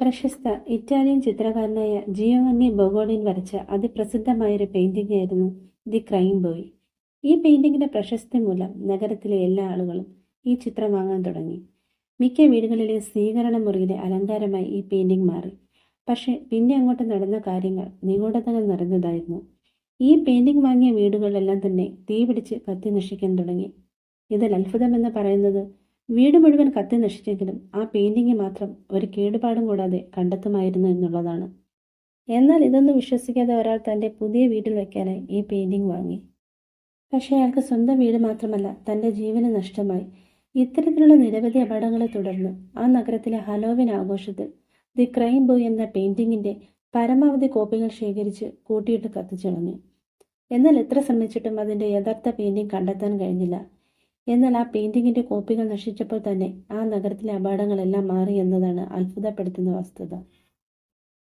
പ്രശസ്ത Italian ചിത്രകാരനായ Giovanni ബൊഗോളിൻ വരച്ച അതിപ്രസിദ്ധമായ ഒരു പെയിന്റിംഗ് ആയിരുന്നു ദി ക്രൈം ബോയ്. ഈ പെയിന്റിങ്ങിന്റെ പ്രശസ്തി മൂലം നഗരത്തിലെ എല്ലാ ആളുകളും ഈ ചിത്രം വാങ്ങാൻ തുടങ്ങി. മിക്ക വീടുകളിലെ സ്വീകരണ മുറിയിലെ അലങ്കാരമായി ഈ പെയിന്റിംഗ് മാറി. പക്ഷേ പിന്നെ അങ്ങോട്ട് നടന്ന കാര്യങ്ങൾ നിഗൂഢതകൾ നിറഞ്ഞതായിരുന്നു. ഈ പെയിന്റിംഗ് വാങ്ങിയ വീടുകളിലെല്ലാം തന്നെ തീപിടിച്ച് കത്തി നശിക്കാൻ തുടങ്ങി. ഇതിൽ അത്ഭുതമെന്ന് പറയുന്നത് വീട് മുഴുവൻ കത്തി നശിച്ചെങ്കിലും ആ പെയിന്റിംഗ് മാത്രം ഒരു കേടുപാടും കൂടാതെ കണ്ടെത്തുമായിരുന്നു എന്നുള്ളതാണ്. എന്നാൽ ഇതൊന്നും വിശ്വസിക്കാതെ ഒരാൾ തന്റെ പുതിയ വീട്ടിൽ വെക്കാനായി ഈ പെയിന്റിംഗ് വാങ്ങി. പക്ഷേ അയാൾക്ക് സ്വന്തം വീട് മാത്രമല്ല തന്റെ ജീവന് നഷ്ടമായി. ഇത്തരത്തിലുള്ള നിരവധി അപകടങ്ങളെ തുടർന്ന് ആ നഗരത്തിലെ ഹലോവിൻ ആഘോഷത്തിൽ ദി ക്രൈം ബോയ് എന്ന പെയിന്റിങ്ങിന്റെ പരമാവധി കോപ്പികൾ ശേഖരിച്ച് കൂട്ടിയിട്ട് കത്തിച്ചളഞ്ഞു. എന്നാൽ എത്ര ശ്രമിച്ചിട്ടും അതിന്റെ യഥാർത്ഥ പെയിന്റിംഗ് കണ്ടെത്താൻ കഴിഞ്ഞില്ല. എന്നാൽ ആ പെയിന്റിങ്ങിന്റെ കോപ്പികൾ നശിച്ചപ്പോൾ തന്നെ ആ നഗരത്തിലെ അപകടങ്ങളെല്ലാം മാറി എന്നതാണ് അത്ഭുതപ്പെടുത്തുന്ന വസ്തുത.